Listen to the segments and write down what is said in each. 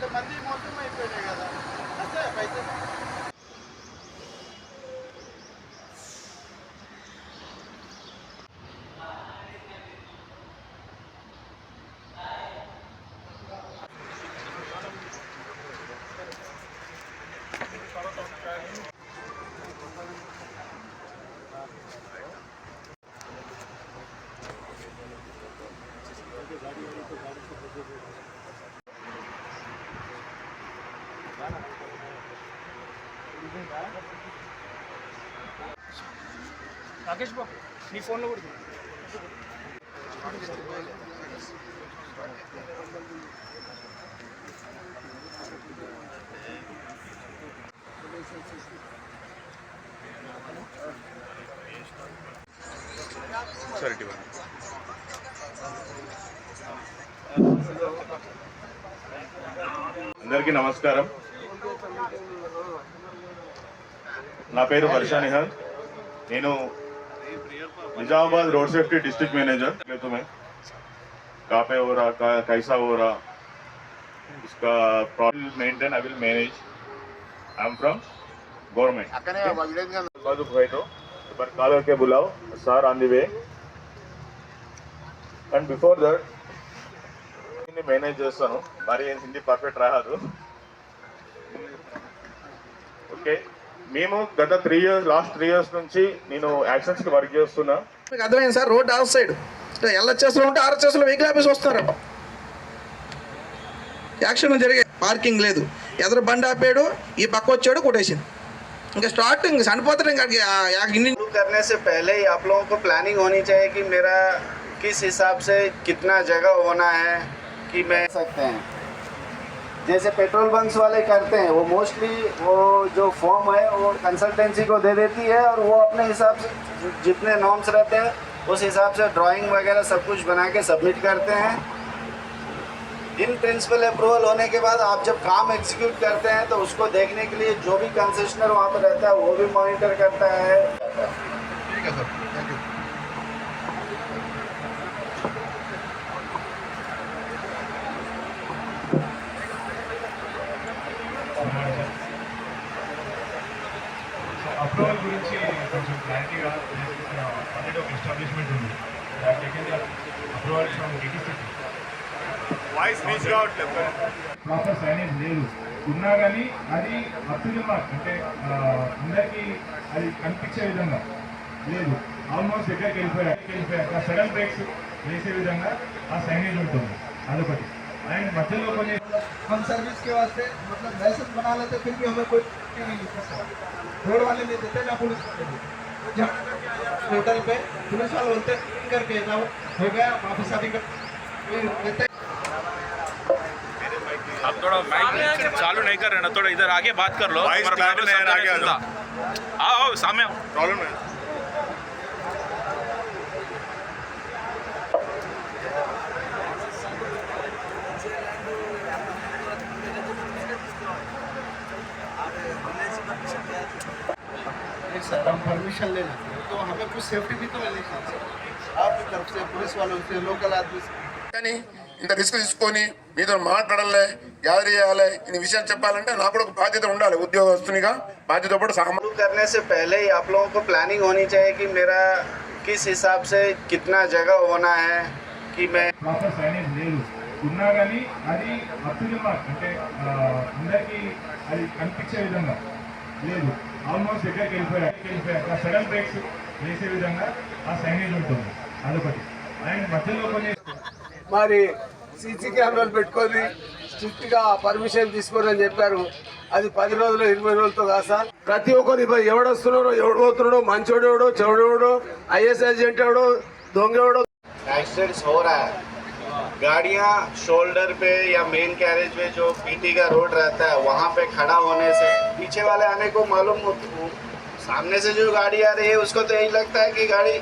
కొంతమంది మోసం అయిపోయినాయి కదా. అంతే పైసలు రాకేష్ బాబు నీ ఫోన్లో కూడా సరే ఇటు అందరికీ నమస్కారం. నా పేరు వర్షా నిహాల్ నేను Nizamabad road safety district manager ले तुम्हें कहाँ पे हो रहा का, कैसा हो रहा इसका problem maintain I will manage I am from government बाजू भाई तो एक बार कॉल करके बुलाओ sir on the way and before that Hindi manage చేస్తాను మరి హిందీ పర్ఫెక్ట్ రాదు ఓకే మేము గత three years last three years నుంచి నేను యాక్షన్స్ కి వర్క్ చేస్తున్నా మీకు అర్థమైంది సార్ రోడ్ ఆఫ్ సైడ్ ఎల్హెచ్ఎస్లో ఉంటే ఆర్హెచ్ఎస్లో వెహికల్ ఆఫీస్ వస్తారు యాక్షన్ జరిగే పార్కింగ్ లేదు ఎదురు బండి ఆపాడు ఈ పక్క వచ్చాడు కొట్టేసింది ఇంకా స్టార్ట్ ఇంక చనిపోతాడు ఇంకా ఆ- ఆ ఇన్ని शुरू करने से पहले ही आप लोगों को प्लानिंग होनी चाहिए कि मेरा किस हिसाब से कितना जगह होना है कि मैं सकते हैं जैसे पेट्रोल बंक्स वाले करते हैं, वो मोस्टली वो जो फॉर्म है, वो कंसल्टेंसी को दे देती है और वो अपने हिसाब से जितने नॉर्म्स रहते हैं, उस हिसाब से ड्राइंग वगैरह सब कुछ बना के सबमिट करते हैं। इन प्रिंसिपल अप्रूवल होने के बाद आप जब काम एग्जीक्यूट करते हैं तो उसको देखने के लिए जो भी कंसेशनर वहाँ पर रहता है, वो भी मॉनिटर करता है। ప్రాపర్ సైనేజ్ లేదు ఉన్నా కానీ అది అప్ టు ది మార్క్ అంటే ఆ, అందరికీ అది కనిపించే విధంగా లేదు ఆల్మోస్ట్ దగ్గరికి వెళ్ళిపోయారు వెళ్ళిపోయాక సడన్ బ్రేక్స్ వేసే విధంగా ఆ సైనేజ్ ఉంటుంది అదొకటి అండ్ మధ్యలో కొన్ని हम सर्विस के वास्ते मतलब लाइसेंस बना लेते फिर भी हमें कोई नहीं मिलता रोड वाले नहीं देते ना पुलिस वाले देते। तो जहाँ होटल पे पुलिस वाले बोलते हैं, "इन करके ना हो गया वापस अभी कर फिर देते आप थोड़ा माइक चालू नहीं कर रहे ना थोड़ा इधर आगे बात कर लो। है। आओ सामने प्रॉब्लम है। सर हम परमिशन ले लेते हैं। तो हमें कुछ सेफ्टी भी तो मिलनी चाहिए। आपकी तरफ़ से पुलिस वालों से लोकल आदमी से। ఇంత రిస్క్ తీసుకొని మీతో మాట్లాడాలి గ్యాదర్ చేయాలి ఈ విషయం చెప్పాలంటే నాకు కూడా ఒక బాధ్యత ఉండాలి ఉద్యోగస్తునిగా బాధ్యత పాటు సామాన్ शुरू करने से पहले ही आप लोगों को प्लानिंग होनी चाहिए कि मेरा किस हिसाब से कितना जगह होना है कि मैं ప్రాపర్ సైనేజ్ లేదు ఉన్నా కానీ అది అప్ టు ది మార్క్ అంటే ఆ, అందరికీ అది కనిపించే విధంగా లేదు ఆల్మోస్ట్ దగ్గరికి వెళ్ళిపోయారు వెళ్ళిపోయాక సడన్ బ్రేక్స్ వేసే విధంగా ఆ సైనేజ్ ఉంటుంది అదొకటి అండ్ మధ్యలో కొన్ని మరి సీసీ కెమెరాలు పెట్టుకొని స్ట్రిక్ట్గా పర్మిషన్ తీసుకోరని చెప్పారు అది పది రోజులు ఇరవై రోజులతో కాదు సార్ ప్రతి ఒక్కరు ఇప్పుడు ఎవడు వస్తున్నాడో ఎవడు పోతున్నాడో మంచోడు ఎవడో చెవుడెవడో ఐఎస్ ఏజెంట్ ఎవడో దొంగ ఎవడో एक्सीडेंट्स हो रहा है गाड़ियाँ शोल्डर पे या मेन कैरेज पे जो पीटी का रोड रहता है वहाँ पे खड़ा होने से पीछे वाले आने को मालूम हो- वो- सामने से जो गाड़ी आ रही है उसको तो यही लगता है कि गाड़ी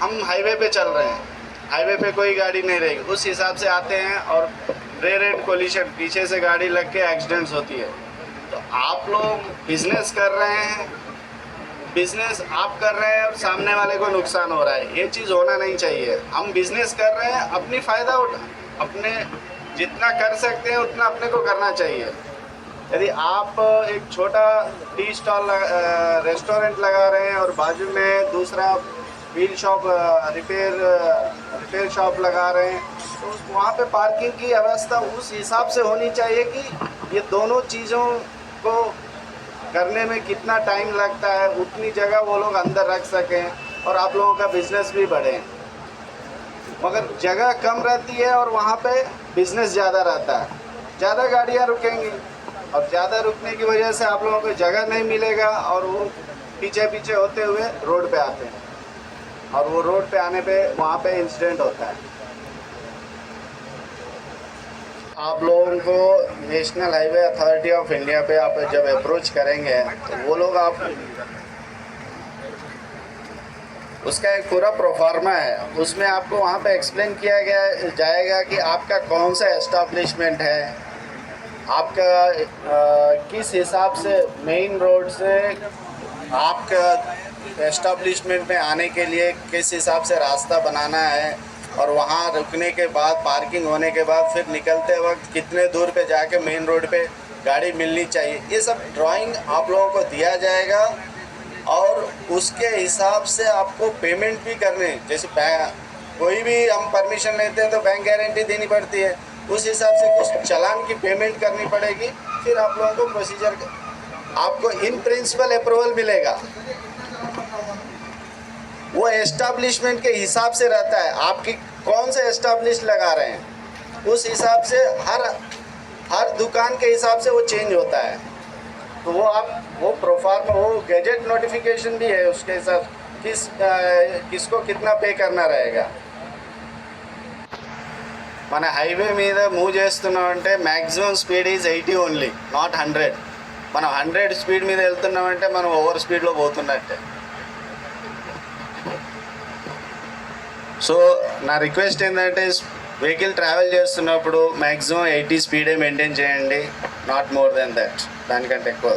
हम हाईवे पे चल रहे हैं हाईवे पे कोई गाड़ी नहीं रहेगी। उस हिसाब से आते हैं और रेयर एंड कोलिशन पीछे से गाड़ी लग के एक्सीडेंट्स होती है। तो आप लोग बिज़नेस कर रहे हैं बिज़नेस आप कर रहे हैं और सामने वाले को नुकसान हो रहा है। ये चीज़ होना नहीं चाहिए। हम बिज़नेस कर रहे हैं, अपनी फ़ायदा उठा, अपने जितना कर सकते हैं, उतना अपने को करना चाहिए। यदि आप एक छोटा टी स्टॉल रेस्टोरेंट लगा रहे हैं और बाजू में दूसरा wheel shop repair repair shop लगा रहे हैं। तो वहाँ पे पार्किंग की व्यवस्था उस हिसाब से होनी चाहिए कि ये दोनों चीज़ों को करने में कितना टाइम लगता है, उतनी जगह वो लोग अंदर रख सकें और आप लोगों का बिज़नेस भी बढ़े। मगर जगह कम रहती है और वहाँ पे बिज़नेस ज़्यादा रहता है। ज़्यादा गाड़ियाँ रुकेंगी और ज़्यादा रुकने की वजह से आप लोगों को जगह नहीं मिलेगा और वो पीछे पीछे होते हुए रोड पे आते हैं। और वो रोड पे आने पे वहाँ पे इंसिडेंट होता है। आप लोगों को national highway authority of India पे आप जब अप्रोच करेंगे तो वो लोग आप उसका एक पूरा प्रोफार्मा है। उसमें आपको वहाँ पे एक्सप्लेन किया गया जाएगा कि आपका कौन सा एस्टाब्लिशमेंट है आपका अ, किस हिसाब से मेन रोड से आपका एस्टाब्लिशमेंट में आने के लिए किस हिसाब से रास्ता बनाना है और वहाँ रुकने के बाद पार्किंग होने के बाद, फिर निकलते वक्त कितने दूर पे जाके मेन रोड पे गाड़ी मिलनी चाहिए। ये सब ड्राइंग आप लोगों को दिया जाएगा और उसके हिसाब से आपको पेमेंट भी करने जैसे कोई भी हम परमिशन लेते हैं तो बैंक गारंटी देनी पड़ती है। उस हिसाब से कुछ चलान की पेमेंट करनी पड़ेगी। फिर आप लोगों को प्रोसीजर आपको इन प्रिंसिपल अप्रूवल मिलेगा। वो एस्टाब्लिशमेंट के हिसाब से रहता है आपकी कौन से एस्टाब्लिश लगा रहे हैं उस हिसाब से हर हर दुकान के हिसाब से वो चेंज होता है तो वो आप वो प्रोफार्म वो गैजेट नोटिफिकेशन भी है उसके हिसाब किस अ, किसको कितना पे करना रहेगा మన హైవే మీద మూవ్ చేస్తున్నాం అంటే maximum speed is eighty only not hundred మనం హండ్రెడ్ స్పీడ్ మీద వెళ్తున్నామంటే మనం ఓవర్ స్పీడ్లో పోతున్నట్టే సో నా రిక్వెస్ట్ ఏంటంటే వెహికల్ ట్రావెల్ చేస్తున్నప్పుడు మ్యాక్సిమం ఎయిటీ స్పీడే మెయింటైన్ చేయండి. నాట్ మోర్ దెన్ దట్ దానికంటే ఎక్కువ.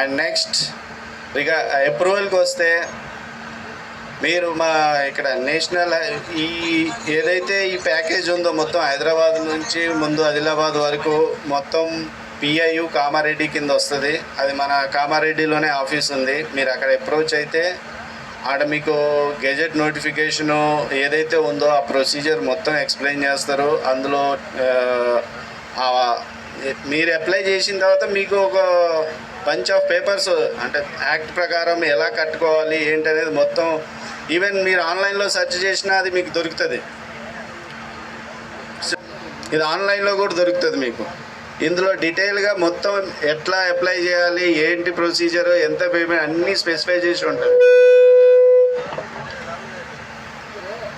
అండ్ నెక్స్ట్ ఇక అప్రూవల్కి వస్తే మీరు మా ఇక్కడ నేషనల్ ఈ ఏదైతే ఈ ప్యాకేజ్ ఉందో మొత్తం హైదరాబాద్ నుంచి ముందు ఆదిలాబాద్ వరకు మొత్తం పిఐయు కామారెడ్డి కింద వస్తుంది. అది మన కామారెడ్డిలోనే ఆఫీస్ ఉంది. మీరు అక్కడ అప్రోచ్ అయితే ఆడ మీకు గెజెట్ నోటిఫికేషను ఏదైతే ఉందో ఆ ప్రొసీజర్ మొత్తం ఎక్స్ప్లెయిన్ చేస్తారు. అందులో మీరు అప్లై చేసిన తర్వాత మీకు ఒక బంచ్ ఆఫ్ పేపర్స్ అంటే యాక్ట్ ప్రకారం ఎలా కట్టుకోవాలి ఏంటనేది మొత్తం ఈవెన్ మీరు ఆన్లైన్లో సెర్చ్ చేసినా అది మీకు దొరుకుతుంది. ఇది ఆన్లైన్లో కూడా దొరుకుతుంది మీకు. ఇందులో డీటెయిల్గా మొత్తం ఎట్లా అప్లై చేయాలి ఏంటి ప్రొసీజర్ ఎంత పేమెంట్ అన్నీ స్పెసిఫై చేసి ఉంటుంది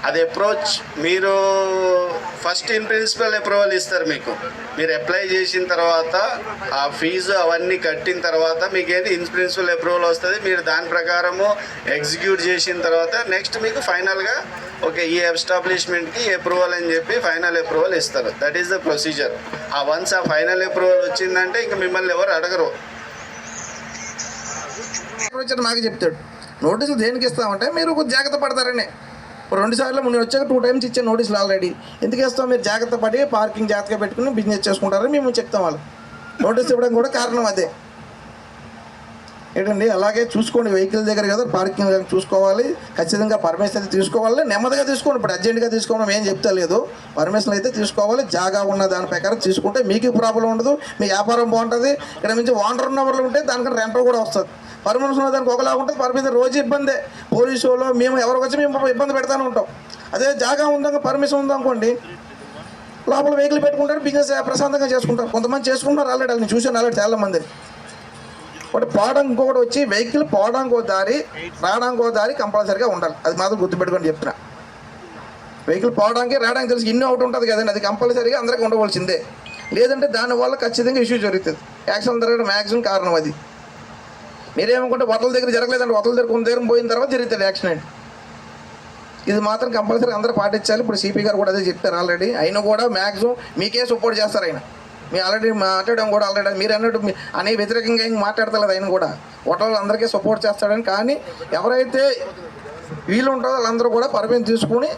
అది అప్రోచ్ మీరు ఫస్ట్ ఇన్ ప్రిన్సిపల్ అప్రూవల్ ఇస్తారు మీకు. మీరు అప్లై చేసిన తర్వాత ఆ ఫీజు అవన్నీ కట్టిన తర్వాత మీకు ఏది ఇన్ ప్రిన్సిపల్ అప్రూవల్ వస్తుంది మీరు దాని ప్రకారము ఎగ్జిక్యూట్ చేసిన తర్వాత నెక్స్ట్ మీకు ఫైనల్గా ఓకే ఈ ఎస్టాబ్లిష్మెంట్కి అప్రూవల్ అని చెప్పి ఫైనల్ అప్రూవల్ ఇస్తారు. దట్ ఈస్ ద ప్రొసీజర్ ఆ వన్స్ ఆ ఫైనల్ అప్రూవల్ వచ్చిందంటే ఇంకా మిమ్మల్ని ఎవరు అడగరు. మాకు చెప్తాడు. నోటీసులు దేనికి ఇస్తామంటే మీరు జాగ్రత్త పడతారని. రెండు సార్లు నేను వచ్చాక టూ టైమ్స్ ఇచ్చే నోటీసులు ఆల్రెడీ. ఎందుకు వేస్తాం? మీరు జాగ్రత్త పడి పార్కింగ్ జాగ్రత్తగా పెట్టుకుని బిజినెస్ చేసుకుంటారని మేము చెప్తాం వాళ్ళు నోటీస్ ఇవ్వడం కూడా కారణం అదే. ఏంటండి? అలాగే చూసుకోండి వెహికల్ దగ్గర కదా పార్కింగ్ దగ్గర చూసుకోవాలి. ఖచ్చితంగా పర్మిషన్ అయితే తీసుకోవాలి. నెమ్మదిగా తీసుకోండి. ఇప్పుడు అర్జెంటుగా తీసుకోవడం ఏం చెప్తా లేదు పర్మిషన్ అయితే తీసుకోవాలి. జాగా ఉన్న దాని ప్రకారం తీసుకుంటే మీకు ప్రాబ్లం ఉండదు. మీ వ్యాపారం బాగుంటుంది. ఇక్కడ నుంచి ఓనర్ ఉన్న వాళ్ళు ఉంటే దానికన్నా రెంటర్ కూడా వస్తుంది. పర్మిషన్ ఉన్నదానికి ఒకలా ఉంటుంది. పర్మిషన్ రోజు ఇబ్బందే. పోలీసులో మేము ఎవరికి వచ్చి మేము ఇబ్బంది పెడతానే ఉంటాం. అదే జాగా ఉందా పర్మిషన్ ఉందనుకోండి లోపల వెహికల్ పెట్టుకుంటారు బిజినెస్ ప్రశాంతంగా చేసుకుంటారు. కొంతమంది చేసుకుంటారు ఆల్రెడీ నేను చూసాను ఆల్రెడీ చాలా మంది. ఒకటి పోవడానికి ఇంకొకటి వచ్చి వెహికల్ పోవడానికి ఒక దారి రావడానికి ఒక దారి కంపల్సరీగా ఉండాలి. అది మాత్రం గుర్తుపెట్టుకొని చెప్తున్నా. వెహికల్ పోవడానికి రావడానికి తెలిసి ఇన్ని అవుట్ ఉంటుంది కదండి. అది కంపల్సరీగా అందరికీ ఉండవలసిందే. లేదంటే దానివల్ల ఖచ్చితంగా ఇష్యూ జరుగుతుంది. యాక్సిడెంట్ జరగడం మ్యాక్సిమం కారణం అది. మీరేమనుకుంటే వతల దగ్గర జరగలేదండి. వతల దగ్గర కొంత దగ్గర పోయిన తర్వాత జరుగుతుంది యాక్సిడెంట్ ఇది మాత్రం కంపల్సరీ అందరూ పాటించాలి. ఇప్పుడు సిపి గారు కూడా అదే చెప్పారు ఆల్రెడీ. అయినా కూడా మ్యాక్సిమం మీకే సపోర్ట్ చేస్తారు ఆయన. మీ ఆల్రెడీ మాట్లాడడం కూడా ఆల్రెడీ మీరు అన్నట్టు అనే వ్యతిరేకంగా ఏం మాట్లాడతలేదు ఆయన కూడా. ఓటర్లు అందరికీ సపోర్ట్ చేస్తాడని. కానీ ఎవరైతే వీలు ఉంటుందో వాళ్ళందరూ కూడా పర్మిషన్ తీసుకుని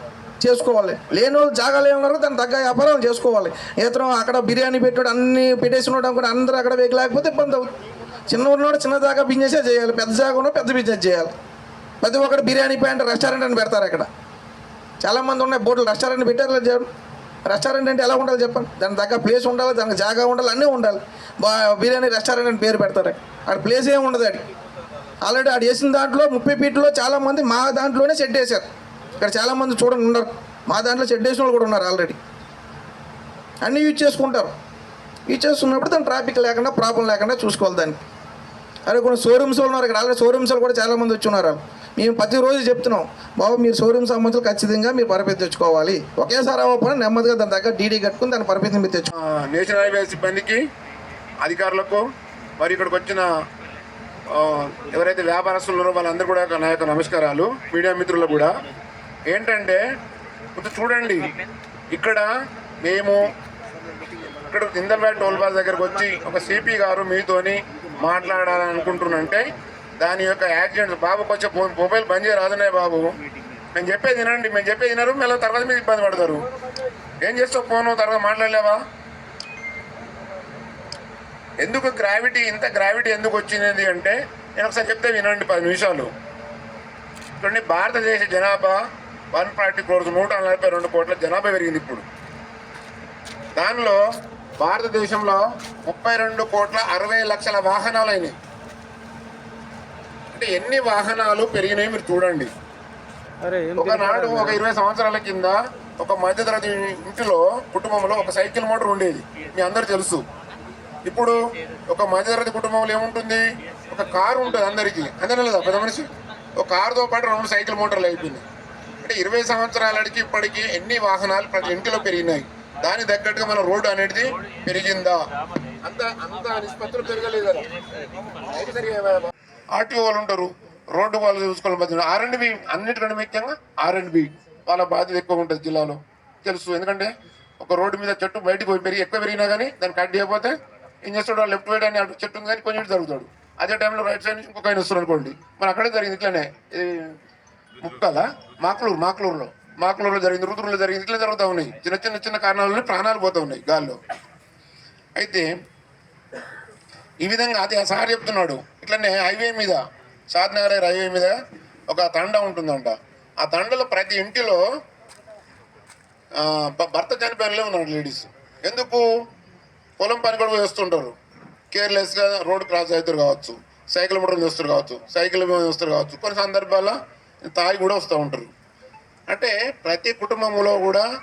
చేసుకోవాలి. లేని వాళ్ళు జాగాలు ఏమన్నారో దాన్ని తగ్గ వ్యాపారాలు చేసుకోవాలి. ఇతను అక్కడ బిర్యానీ పెట్టాడు అన్ని పెట్టేసి ఉండడం అనుకుంటే అందరూ అక్కడ వేగలేకపోతే ఇబ్బంది అవుతుంది. చిన్న ఉన్నోడు చిన్న జాగా బిజినెసే చేయాలి. పెద్ద జాగా ఉన్న పెద్ద బిజినెస్ చేయాలి. ప్రతి ఒక్కటి బిర్యానీ ప్యాంట్ రెస్టారెంట్ అని పెడతారు అక్కడ. చాలామంది ఉన్నాయి బోర్డులు రెస్టారెంట్ పెట్టారు చెప్పండి రెస్టారెంట్ అంటే ఎలా ఉండాలి చెప్పండి? దాని తగ్గ ప్లేస్ ఉండాలి దానికి జాగా ఉండాలి అన్నీ ఉండాలి. బా బిర్యానీ రెస్టారెంట్ అని పేరు పెడతారు అక్కడ. ప్లేస్ ఏమి ఉండదు ఆడికి ఆల్రెడీ ఆడు వేసిన దాంట్లో ముప్పై ఫీట్లో చాలామంది మా దాంట్లోనే షెడ్ వేశారు. ఇక్కడ చాలామంది చూడండి ఉన్నారు. మా దాంట్లో షెడ్ వేసిన వాళ్ళు కూడా ఉన్నారు ఆల్రెడీ. అన్నీ యూజ్ చేసుకుంటారు. యూజ్ చేసుకున్నప్పుడు దాని ట్రాఫిక్ లేకుండా ప్రాబ్లం లేకుండా చూసుకోవాలి దాన్ని అరే కొన్ని షోరూమ్స్ ఉన్నారు ఇక్కడ. ఆల్రెడీ షోరూమ్స్ కూడా చాలామంది వచ్చి ఉన్నారు. మేము ప్రతిరోజు చెప్తున్నాం బాబు మీరు షోరూమ్ సంబంధాలు ఖచ్చితంగా మీరు పరపతి తెచ్చుకోవాలి. ఒకేసారి అవ్వకపోయినా నెమ్మదిగా దాని దగ్గర డీడీ కట్టుకుని దాని పరపతిని మీరు తెచ్చు నేషనల్ హైవే సిబ్బందికి అధికారులకు మరి ఇక్కడికి వచ్చిన ఎవరైతే వ్యాపారస్తులు ఉన్నారో వాళ్ళందరూ కూడా నా యొక్క నమస్కారాలు మీడియా మిత్రులు కూడా. ఏంటంటే కొంచెం చూడండి ఇక్కడ మేము ఇక్కడ ఇందర్బ్యాట్ టోల్ బాస్ దగ్గరకు వచ్చి ఒక సిపి గారు మీతోని మాట్లాడాలని అనుకుంటున్నంటే దాని యొక్క యాక్సిడెంట్. బాబు కొంచెం మొబైల్ బంద్ చేయరాదనే బాబు. మేము చెప్పేది వినండి. మేము చెప్పేది వినరు. మళ్ళీ తర్వాత మీరు ఇబ్బంది పడతారు. ఏం చేస్తావు ఫోను? తర్వాత మాట్లాడలేవా? ఎందుకు గ్రావిటీ ఇంత గ్రావిటీ ఎందుకు వచ్చింది అంటే నేను ఒకసారి చెప్తే వినండి పది నిమిషాలు. చూడండి భారతదేశ జనాభా వన్ ఫార్టీ క్రోర్స్ నూట నలభై రెండు కోట్ల జనాభా పెరిగింది ఇప్పుడు. దానిలో భారతదేశంలో ముప్పై రెండు కోట్ల అరవై లక్షల వాహనాలు అయినాయి అంటే ఎన్ని వాహనాలు పెరిగినాయి మీరు చూడండి. ఒకనాడు ఒక ఇరవై సంవత్సరాల కింద ఒక మధ్యతరగతి ఇంటిలో కుటుంబంలో ఒక సైకిల్ మోటార్ ఉండేది. మీ అందరు తెలుసు. ఇప్పుడు ఒక మధ్యతరగతి కుటుంబంలో ఏముంటుంది? ఒక కారు ఉంటుంది అందరికీ. అంతేనా లేదా పెద్ద మనిషి. ఒక కారుతో పాటు రెండు సైకిల్ మోటార్లు అయిపోయినాయి. అంటే ఇరవై సంవత్సరాలకి ఇప్పటికి ఎన్ని వాహనాలు ప్రతి ఇంటిలో పెరిగినాయి? దాని తగ్గట్టుగా మన రోడ్డు అనేది పెరిగిందా? అంత అంత నిష్పత్తులు పెరగలేదు? కదా ఆర్టీఓ వాళ్ళు ఉంటారు. రోడ్డు వాళ్ళు చూసుకోవాలి మధ్య ఆర్ అండ్ బి అన్నిటికంటే ముఖ్యంగా ఆర్ అండ్ బి వాళ్ళ బాధ్యత ఎక్కువ ఉంటుంది జిల్లాలో. తెలుసు. ఎందుకంటే ఒక రోడ్డు మీద చెట్టు బయటకు పోయి పెరిగి ఎక్కువ పెరిగినా కానీ దాన్ని కట్ చేయకపోతే ఏం చేస్తాడు? లెఫ్ట్ వైడ్ అని అటు చెట్టు ఉంది కానీ కొంచెం జరుగుతాడు. అదే టైంలో రైట్ సైడ్ నుంచి ఇంకొక ఆయన వస్తారు అనుకోండి. మరి అక్కడే జరిగింది ఇట్లానే. ముక్కల? మాక్లూరు మాకులూరులో. మాకులలో జరిగింది రుద్రులో జరిగింది ఇట్లా జరుగుతూ ఉన్నాయి. చిన్న చిన్న చిన్న కారణాలలో ప్రాణాలు పోతూ ఉన్నాయి గాల్లో. అయితే ఈ విధంగా అది ఆ సార్ చెప్తున్నాడు. ఇట్లనే హైవే మీద షాద్నగర్ హైవే మీద ఒక తండ ఉంటుందంట. ఆ తండలో ప్రతి ఇంటిలో భర్త చనిపోయినలే ఉన్నాడు లేడీస్. ఎందుకు? పొలం పని కూడా వేస్తుంటారు కేర్లెస్గా రోడ్ క్రాస్ అవుతారు కావచ్చు సైకిల్ మోటార్ మీద వస్తారు కావచ్చు సైకిల్ మీద వస్తారు కావచ్చు. కొన్ని సందర్భాల్లో తాగి కూడా వస్తూ ఉంటారు. అంటే ప్రతి కుటుంబంలో కూడా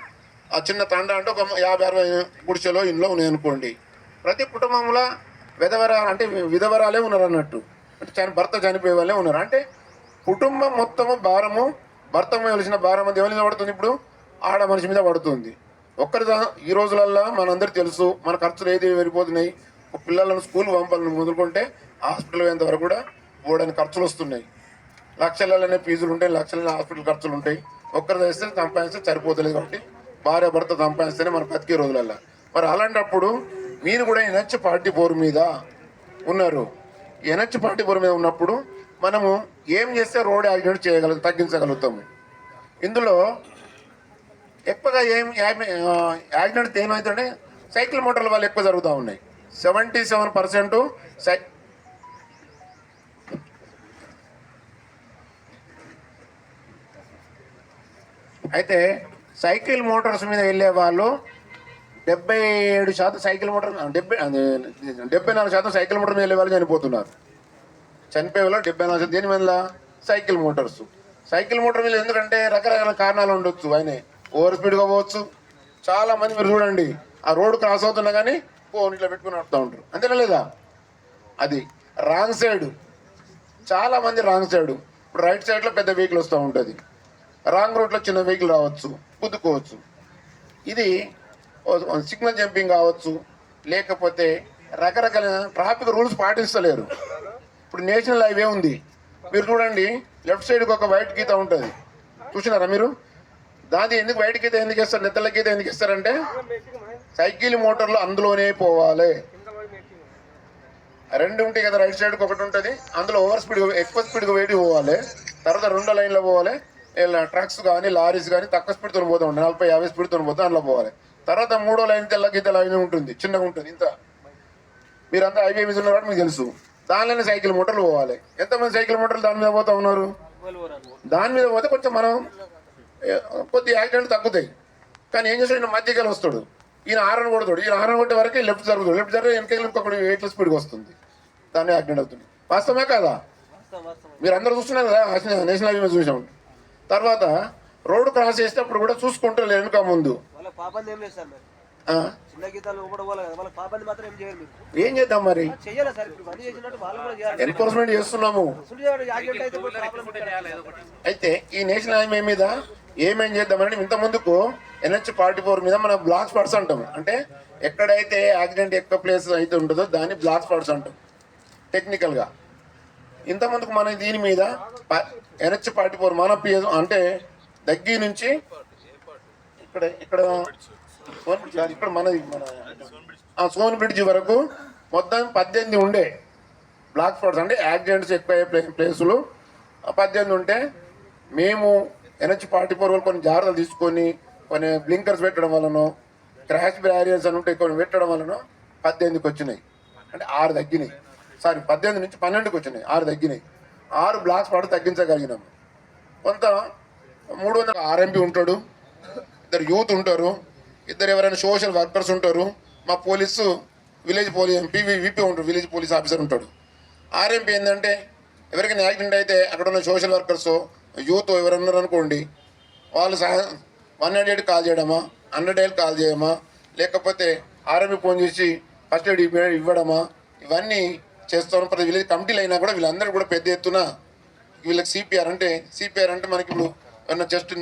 ఆ చిన్న తండ అంటే ఒక యాభై అరవై గుడిసెలో ఇంట్లో ఉన్నాయి అనుకోండి. ప్రతి కుటుంబంలో విధవర అంటే విధవరాలే ఉన్నారు అన్నట్టు. అంటే చని భర్త చనిపోయే వాళ్ళే ఉన్నారు. అంటే కుటుంబం మొత్తము భారము భర్త వెలిసిన భారం అది ఎవరి మీద పడుతుంది ఇప్పుడు? ఆడ మనిషి మీద పడుతుంది. ఒక్కరి ఈ రోజులల్లో మనందరికీ తెలుసు మన ఖర్చులు ఏది వెళ్ళిపోతున్నాయి. పిల్లలను స్కూల్ పంపాలని మొదలుకుంటే హాస్పిటల్ పోయేంత వరకు కూడా ఓడని ఖర్చులు వస్తున్నాయి. లక్షలలోనే ఫీజులు ఉంటాయి లక్షలనే హాస్పిటల్ ఖర్చులు ఉంటాయి. ఒక్కరు చేస్తే సంపాదిస్తే సరిపోతలేదు కాబట్టి భార్య భర్త సంపాదిస్తేనే మన బతికే రోజులల్లా. మరి అలాంటప్పుడు మీరు కూడా ఎనర్జీ పార్టీ పోరు మీద ఉన్నారు. ఎనర్జీ పార్టీ పోరు మీద ఉన్నప్పుడు మనము ఏం చేస్తే రోడ్ యాక్సిడెంట్ చేయగలం తగ్గించగలుగుతాము. ఇందులో ఎక్కువగా ఏం యాక్సిడెంట్ ఏమవుతుంటే సైకిల్ మోటార్ల వల్ల ఎక్కువ జరుగుతూ ఉన్నాయి. సెవెంటీ సెవెన్ పర్సెంట్ సై అయితే సైకిల్ మోటార్స్ మీద వెళ్ళే వాళ్ళు డెబ్బై ఏడు శాతం సైకిల్ మోటార్ డెబ్బై డెబ్బై నాలుగు శాతం సైకిల్ మోటార్ మీద వెళ్ళే వాళ్ళు చనిపోతున్నారు. చనిపోయే వాళ్ళు డెబ్బై నాలుగు శాతం. దేని మీద? Cycle Motors. సైకిల్ మోటార్ మీద ఎందుకంటే రకరకాల కారణాలు ఉండొచ్చు. ఆయన ఓవర్ స్పీడ్గా పోవచ్చు. చాలా మంది మీరు చూడండి ఆ రోడ్ క్రాస్ అవుతున్నా కానీ ఫోన్ ఇట్లా పెట్టుకుని నడుపుతూ ఉంటారు. అంతేనా లేదా? అది రాంగ్ సైడ్. చాలా మంది రాంగ్ సైడ్. ఇప్పుడు రైట్ సైడ్లో పెద్ద వెహికల్ వస్తూ ఉంటుంది. రాంగ్ రూట్లో చిన్న వెహికల్ రావచ్చు గుద్దుకోవచ్చు ఇది సిగ్నల్ జంపింగ్ కావచ్చు లేకపోతే రకరకాల ట్రాఫిక్ రూల్స్ పాటిస్తలేరు. ఇప్పుడు నేషనల్ హైవే ఉంది. మీరు చూడండి లెఫ్ట్ సైడ్కి ఒక వైట్ గీత ఉంటుంది. చూసినారా మీరు? దాని ఎందుకు వైట్ గీత ఎందుకు ఇస్తారు నిద్రల గీత ఎందుకు ఇస్తారంటే సైకిల్ మోటార్లు అందులోనే పోవాలి. రెండు ఉంటాయి కదా రైట్ సైడ్కి ఒకటి ఉంటుంది. అందులో ఓవర్ స్పీడ్ ఎక్కువ స్పీడ్గా వేడి పోవాలి. తర్వాత రెండో లైన్లో పోవాలి. ట్రక్స్ కానీ లారీస్ కానీ తక్కువ స్పీడ్తో పోతూ ఉంటాయి. నలభై యాభై స్పీడ్తో పోతే అందులో పోవాలి. తర్వాత మూడో లైన్ తెల్ల గీత లైన్ ఉంటుంది. చిన్నగా ఉంటుంది. ఇంత. మీరంతా హైవే మీద ఉన్నారు మీకు తెలుసు. దానిలోనే సైకిల్ మోటార్లు పోవాలి. ఎంతమంది సైకిల్ మోటార్లు దాని మీద పోతా ఉన్నారు? దాని మీద పోతే కొంచెం మనం కొద్ది యాక్సిడెంట్ తగ్గుతాయి. కానీ ఏం చేస్తాడు? ఈయన మధ్యకాలం వస్తాడు. ఈయన ఆరన్ కొడతాడు. ఈయన ఆరన్ కొట్టే వరకే లెఫ్ట్ జరుగుతాడు లెఫ్ట్ జరిగి వెనకాల ఇంకొకటి వెహికల్ స్పీడ్గా వస్తుంది. దాన్ని యాక్సిడెంట్ అవుతుంది. వాస్తవమే కదా? మీరు అందరూ చూస్తున్నారు కదా? నేషనల్ హైవే చూసాం. తర్వాత రోడ్డు క్రాస్ చేసేటప్పుడు కూడా చూసుకుంటారు వెనుక ముందు. ఏం చేద్దాం మరి? చెయ్యాలి సార్ ఇప్పుడు పని చేసినట్టు వాళ్ళు కూడా చేయాలి. ఎన్ఫోర్స్మెంట్ చేస్తున్నాము. అయితే ఈ నేషనల్ హైవే మీద ఏమేం చేద్దామంటే ఇంత ముందుకు ఎన్హెచ్ ఫార్టీ ఫోర్ మీద మనం బ్లాక్ స్పాట్స్ అంటాం. అంటే ఎక్కడైతే యాక్సిడెంట్ ఎక్కువ ప్లేస్ అయితే ఉంటుందో దాన్ని బ్లాక్ స్పాట్స్ అంటాం టెక్నికల్గా ఇంత ముందుకు మనం దీని మీద ఎనర్చి పార్టీ ఫోర్ మన పిఎస్ అంటే దగ్గర నుంచి ఇక్కడ ఇక్కడ సోన్ బ్రిడ్జ్ కాదు, ఇక్కడ మనది మన ఆ, సోన్ బ్రిడ్జ్ వరకు మొత్తం పద్దెనిమిది ఉండే బ్లాక్ స్పాట్స్ అంటే యాక్సిడెంట్స్ ఎక్కువ అయ్యే ప్లే ప్లేసులు. పద్దెనిమిది ఉంటే మేము ఎన్హెచ్ పార్టీ ఫోర్ కొన్ని జాగ్రత్తలు తీసుకొని కొన్ని బ్లింకర్స్ పెట్టడం వలన క్రాష్ బ్యారియర్స్ అని ఉంటే కొన్ని పెట్టడం వలన పద్దెనిమిదికి వచ్చినాయి. అంటే ఆరు తగ్గినాయి. సారీ పద్దెనిమిది నుంచి పన్నెండుకి వచ్చినాయి. ఆరు తగ్గినాయి. ఆరు బ్లాక్స్ పాటు తగ్గించగలిగినాం. కొంత మూడు వందల ఆర్ఎంపీ ఉంటాడు ఇద్దరు యూత్ ఉంటారు ఇద్దరు ఎవరైనా సోషల్ వర్కర్స్ ఉంటారు మా police village police PV VP ఉంటారు విలేజ్ పోలీస్ ఆఫీసర్ ఉంటాడు. ఆర్ఎంపీ ఏంటంటే ఎవరికైనా యాక్సిడెంట్ అయితే అక్కడ ఉన్న సోషల్ వర్కర్స్ యూత్ ఎవరున్నారు అనుకోండి వాళ్ళు సహా వన్ హండ్రెడ్ ఎయిట్ కాల్ చేయడమా హండ్రెడ్ ఎయిట్ కాల్ చేయడమా లేకపోతే ఆర్ఎంపీ ఫోన్ చేసి ఫస్ట్ ఎయిడ్ ఇవ్వడమా ఇవన్నీ చేస్తాను ప్రతి విలేజ్ కమిటీలు అయినా కూడా వీళ్ళందరూ కూడా పెద్ద ఎత్తున వీళ్ళకి సిపిఆర్ అంటే సిపిఆర్ అంటే మనకి ఇప్పుడు ఏమన్నా జస్ట్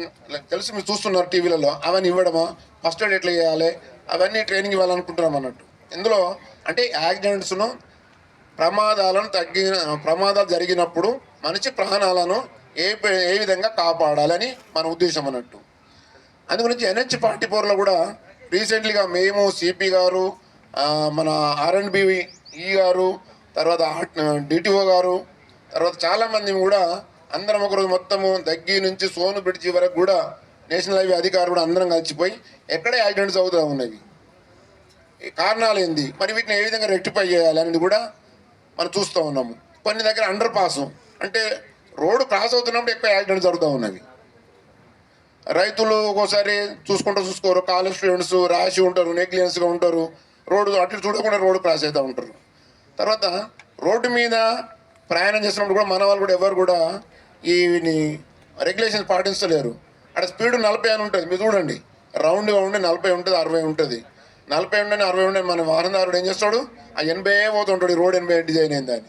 తెలుసు మీరు చూస్తున్నారు టీవీలలో అవన్నీ ఇవ్వడమా? ఫస్ట్ ఎయిడ్ ఎట్లా చేయాలి? అవన్నీ ట్రైనింగ్ ఇవ్వాలనుకుంటున్నాం అన్నట్టు. ఇందులో అంటే యాక్సిడెంట్స్ను ప్రమాదాలను తగ్గిన ప్రమాదాలు జరిగినప్పుడు మనిషి ప్రాణాలను ఏ ఏ విధంగా కాపాడాలని మన ఉద్దేశం అన్నట్టు. అందుగురించి ఎన్హెచ్ ఫార్టీ ఫోర్లో కూడా రీసెంట్లీగా మేము సిపి గారు మన ఆర్ఎండ్బి ఈ గారు తర్వాత డిటిఓ గారు తర్వాత చాలామంది కూడా అందరం ఒకరోజు మొత్తము దగ్గి నుంచి సోను బ్రిడ్జి వరకు కూడా నేషనల్ హైవే అధికారులు కూడా అందరం కలిసిపోయి ఎక్కడే యాక్సిడెంట్స్ అవుతూ ఉన్నవి. కారణాలు ఏంది? మరి వీటిని ఏ విధంగా రెక్టిఫై చేయాలి అనేది కూడా మనం చూస్తూ ఉన్నాము. కొన్ని దగ్గర అండర్ పాసు అంటే రోడ్డు క్రాస్ అవుతున్నప్పుడు ఎక్కువ యాక్సిడెంట్స్ జరుగుతూ ఉన్నవి. రైతులు ఒక్కోసారి చూసుకుంటూ చూసుకోరు. కాలేజ్ స్టూడెంట్స్ రాసి ఉంటారు నెగ్లిజెన్స్గా ఉంటారు. రోడ్డు అటు చూడకుండా రోడ్డు క్రాస్ అవుతూ ఉంటారు. తర్వాత రోడ్డు మీద ప్రయాణం చేసినప్పుడు కూడా మన వాళ్ళు కూడా ఎవరు కూడా ఈ రెగ్యులేషన్స్ పాటించలేరు. అక్కడ స్పీడ్ నలభై అని ఉంటుంది. మీరు చూడండి. రౌండ్గా ఉండి నలభై ఉంటుంది అరవై ఉంటుంది. నలభై ఉండని అరవై ఉండని మన వాహనదారుడు ఏం చేస్తాడు? ఆ ఎనభై పోతుంటాడు ఈ రోడ్ ఎనభై డిజైన్ అయిందని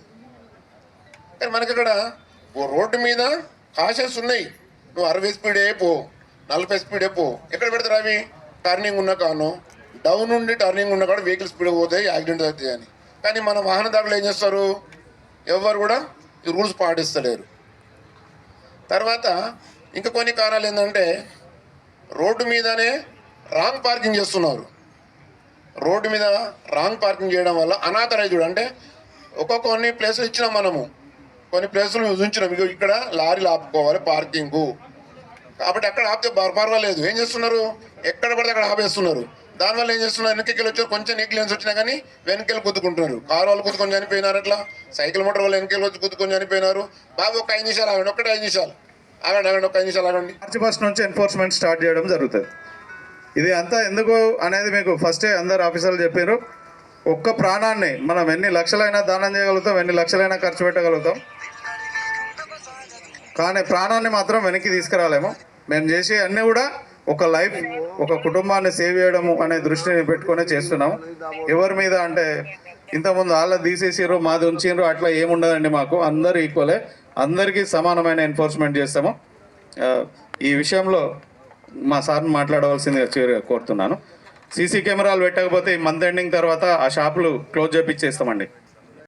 కానీ మనకి ఇక్కడ రోడ్డు మీద కాషన్స్ ఉన్నాయి. నువ్వు అరవై స్పీడే పో నలభై స్పీడే పో. ఎక్కడ పెడతారు అవి? టర్నింగ్ ఉన్న కాను డౌన్ నుండి టర్నింగ్ ఉన్న కాడ వెహికల్ స్పీడ్ పోతే యాక్సిడెంట్ అవుతాయి అని. కానీ మన వాహనదారులు ఏం చేస్తారు? ఎవరు కూడా ఈ రూల్స్ పాటిస్తలేరు. తర్వాత ఇంకా కొన్ని కారణాలు ఏంటంటే రోడ్డు మీదనే రాంగ్ పార్కింగ్ చేస్తున్నారు. రోడ్డు మీద రాంగ్ పార్కింగ్ చేయడం వల్ల అనాథరైజ్డ్ అంటే ఒక్కొక్క కొన్ని ప్లేసులు ఇచ్చినాం మనము. కొన్ని ప్లేసులు ఉంచినాం. ఇక్కడ లారీలు ఆపుకోవాలి పార్కింగు. కాబట్టి అక్కడ ఆపితే పర్వాలేదు. ఏం చేస్తున్నారు? ఎక్కడ పడితే అక్కడ ఆపేస్తున్నారు. దానివల్ల ఏం చేస్తున్నారు? వెనక్కి వచ్చారు. కొంచెం నెగ్లియన్స్ వచ్చినా కానీ వెనకెళ్ళి గుద్దుకుంటున్నారు. కారు వాళ్ళు గుద్దుకొని చనిపోయినారు అట్లా సైకిల్ మోటార్ వాళ్ళు వెనకెళ్ళి వచ్చి గుద్దుకొని చనిపోయినారు. బాబు ఒక ఐదు నిమిషాలు ఆగండి. ఒకటి ఐదు నిమిషాలు. ఆగండి ఆగండి ఒక ఐదు నిమిషాలు ఆగండి. మార్చి ఫస్ట్ నుంచి ఎన్ఫోర్స్మెంట్ స్టార్ట్ చేయడం జరుగుతుంది. ఇది అంతా ఎందుకు అనేది మీకు ఫస్టే అందరు ఆఫీసర్లు చెప్పారు ఒక్క ప్రాణాన్ని మనం ఎన్ని లక్షలైనా దానం చేయగలుగుతాం ఎన్ని లక్షలైనా ఖర్చు పెట్టగలుగుతాం. కానీ ప్రాణాన్ని మాత్రం వెనక్కి తీసుకురాలేము. మేము చేసే అన్నీ కూడా ఒక లైఫ్ ఒక కుటుంబాన్ని సేవ్ చేయడము అనే దృష్టిని పెట్టుకునే చేస్తున్నాము ఎవరి మీద అంటే ఇంతకుముందు వాళ్ళ తీసేసారు మాది ఉంచారు అట్లా ఏముండదండి మాకు. అందరు ఈక్వలే. అందరికీ సమానమైన ఎన్ఫోర్స్మెంట్ చేస్తాము. ఈ విషయంలో మా సార్ని మాట్లాడవలసిందిగా కోరుతున్నాను. సీసీ కెమెరాలు పెట్టకపోతే ఈ మంత్ ఎండింగ్ తర్వాత ఆ షాపులు క్లోజ్ చేపించేస్తామండి